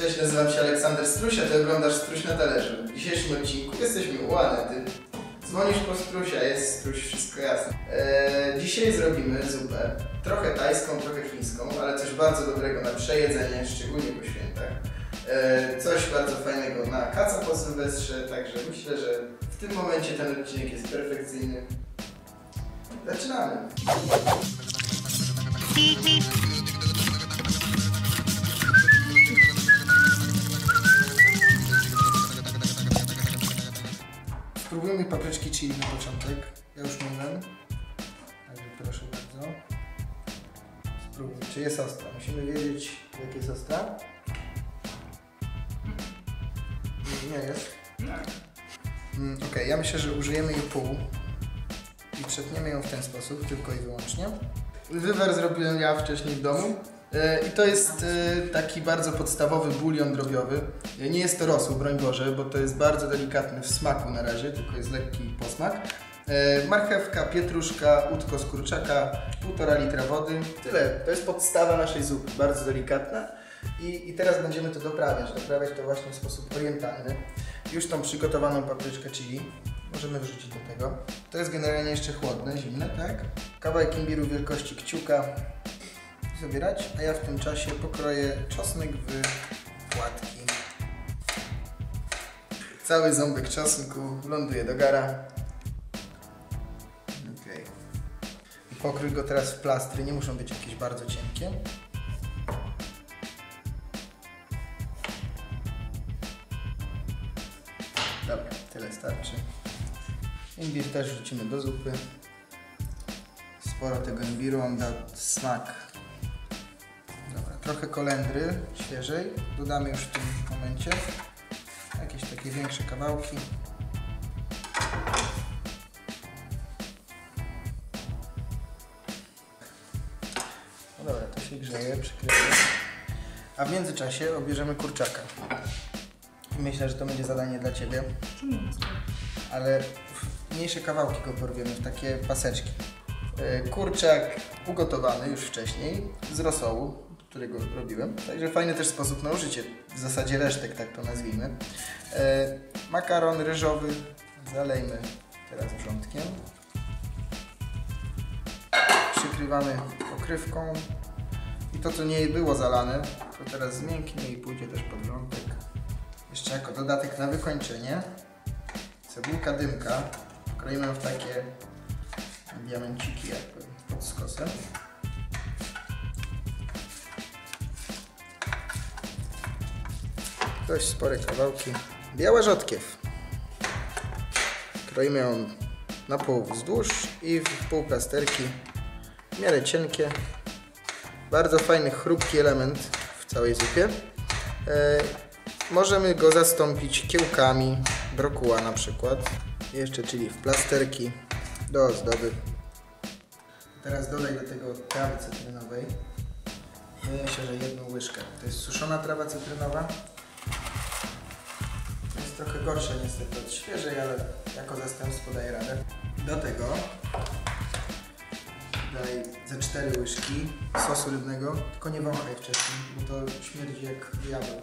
Cześć, nazywam się Aleksander Strusia, ty oglądasz Struś na talerzu. W dzisiejszym odcinku jesteśmy u Anety. Dzwonisz po Strusia, jest Struś, wszystko jasne. Eee, dzisiaj zrobimy zupę, trochę tajską, trochę chińską, ale coś bardzo dobrego na przejedzenie, szczególnie po świętach. Eee, coś bardzo fajnego na kaca po sylwestrze, także myślę, że w tym momencie ten odcinek jest perfekcyjny. Zaczynamy! Spróbujmy papryczki chili na początek. Ja już myłem. Także proszę bardzo. Spróbujmy. Czy jest ostra? Musimy wiedzieć, jak jest ostra. Nie, nie jest. Mm, ok, ja myślę, że użyjemy jej pół i przetniemy ją w ten sposób, tylko i wyłącznie. Wywar zrobiłem ja wcześniej w domu. E, I to jest e, taki bardzo podstawowy bulion drobiowy. E, Nie jest to rosół, broń Boże, bo to jest bardzo delikatny w smaku na razie, tylko jest lekki posmak. Marchewka, pietruszka, udko z kurczaka, półtora litra wody. Tyle. To jest podstawa naszej zupy, bardzo delikatna. I, I teraz będziemy to doprawiać. Doprawiać to właśnie w sposób orientalny. Już tą przygotowaną papryczkę chili możemy wrzucić do tego. To jest generalnie jeszcze chłodne, zimne, tak? Kawałek imbiru wielkości kciuka zabierać, a ja w tym czasie pokroję czosnek w płatki. Cały ząbek czosnku ląduje do gara. Okay. I pokrój go teraz w plastry, nie muszą być jakieś bardzo cienkie. Dobra, tyle starczy. Imbir też wrzucimy do zupy. Sporo tego imbiru, on da smak. Trochę kolendry świeżej. Dodamy już w tym momencie. Jakieś takie większe kawałki. No dobra, to się grzeje, przykryję. A w międzyczasie obierzemy kurczaka. I myślę, że to będzie zadanie dla Ciebie. Ale w mniejsze kawałki go porwiemy, w takie paseczki. E, Kurczak ugotowany już wcześniej z rosołu, którego robiłem. Także fajny też sposób na użycie, w zasadzie resztek, tak to nazwijmy. E, Makaron ryżowy zalejmy teraz wrzątkiem. Przykrywamy pokrywką. I to, co nie było zalane, to teraz zmięknie i pójdzie też pod wrzątek. Jeszcze jako dodatek na wykończenie cebulka dymka. Kroimy w takie diamenciki jakby pod skosem. Dość spore kawałki. Biała rzodkiew. Kroimy ją na pół wzdłuż i w pół plasterki. W miarę cienkie. Bardzo fajny, chrupki element w całej zupie. E, możemy go zastąpić kiełkami, brokuła na przykład. Jeszcze czyli w plasterki do ozdoby. Teraz dodaj do tego trawy cytrynowej. Myślę, że jedną łyżkę. To jest suszona trawa cytrynowa. Jest trochę gorsza niestety od świeżej, ale jako zastępstwo daje radę. Do tego daj ze 4 łyżki sosu rybnego, tylko nie wąchaj wcześniej, bo to śmierdzi jak diabeł.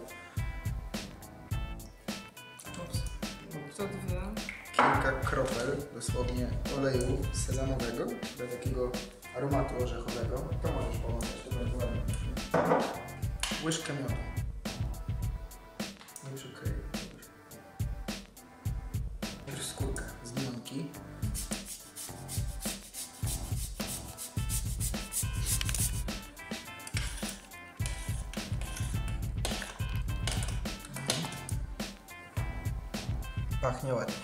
Co dwie? kilka kropel, dosłownie oleju sezamowego, do takiego aromatu orzechowego. To możesz pomagać, to będzie ładnie. Łyżkę miodu. Pachnie ładnie.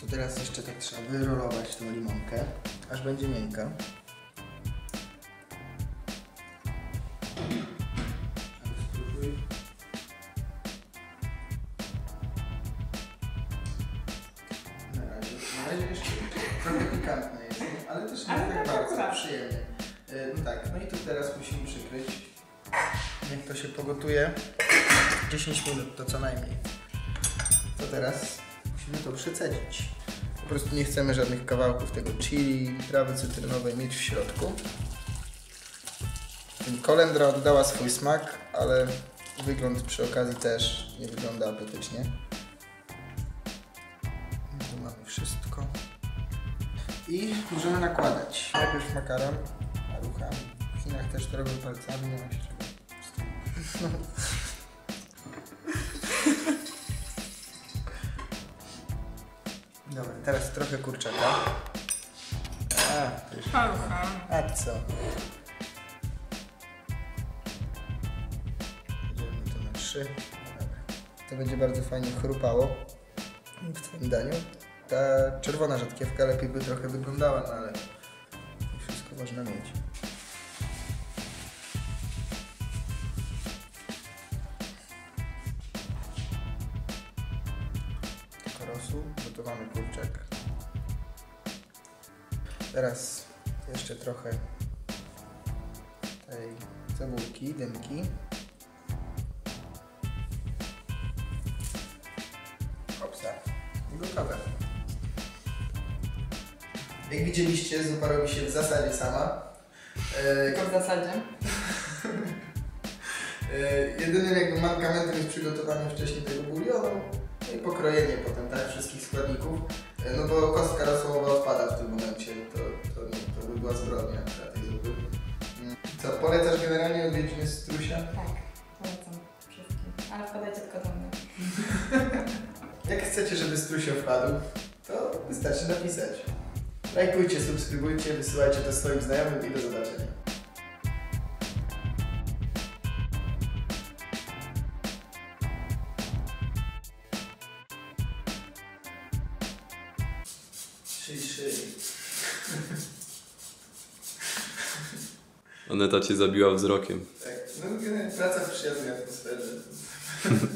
To teraz jeszcze tak trzeba wyrolować tą limonkę, aż będzie miękka. Na razie, na razie jeszcze trochę pikantne jest, ale też nie Ale tak tak bardzo akurat. przyjemnie. E, No tak, no i tu teraz musimy przykryć. Niech to się pogotuje 10 minut, to co najmniej. To teraz musimy to przecedzić. Po prostu nie chcemy żadnych kawałków tego chili, trawy cytrynowej mieć w środku. Kolendra oddała swój smak, ale Wygląd przy okazji też nie wygląda apetycznie. Tu mamy wszystko. I możemy nakładać. Najpierw makaron, a ruchami. W Chinach też to robią palcami, nie ma się czego. teraz trochę kurczaka. A. A co? Dzielimy to na trzy. To będzie bardzo fajnie chrupało w Twoim daniu. Ta czerwona rzodkiewka lepiej by trochę wyglądała, no ale wszystko można mieć. Tylko rosół, gotowany kurczak. Teraz jeszcze trochę tej cebulki, dymki. Hopsa. I gotowe. Jak widzieliście, zupa robi się w zasadzie sama. Tylko w zasadzie. e, jedynym jakby mankamentem jest przygotowanie wcześniej tego bulionu no i pokrojenie potem tak wszystkich składników. E, no bo kostka rosołowa odpada w tym momencie, to, to, nie, to by była zbrodnia dla tej zupy. Mm. Co, polecasz generalnie odwiedziny strusia? Tak, polecam wszystkim. Ale wpadajcie tylko do mnie. Jak chcecie, żeby strusio wpadł, to wystarczy napisać. Lajkujcie, subskrybujcie, wysyłajcie to swoim znajomym i do zobaczenia. Szyj, szyj. Aneta cię zabiła wzrokiem. Tak, no praca w przyjaznej atmosferze.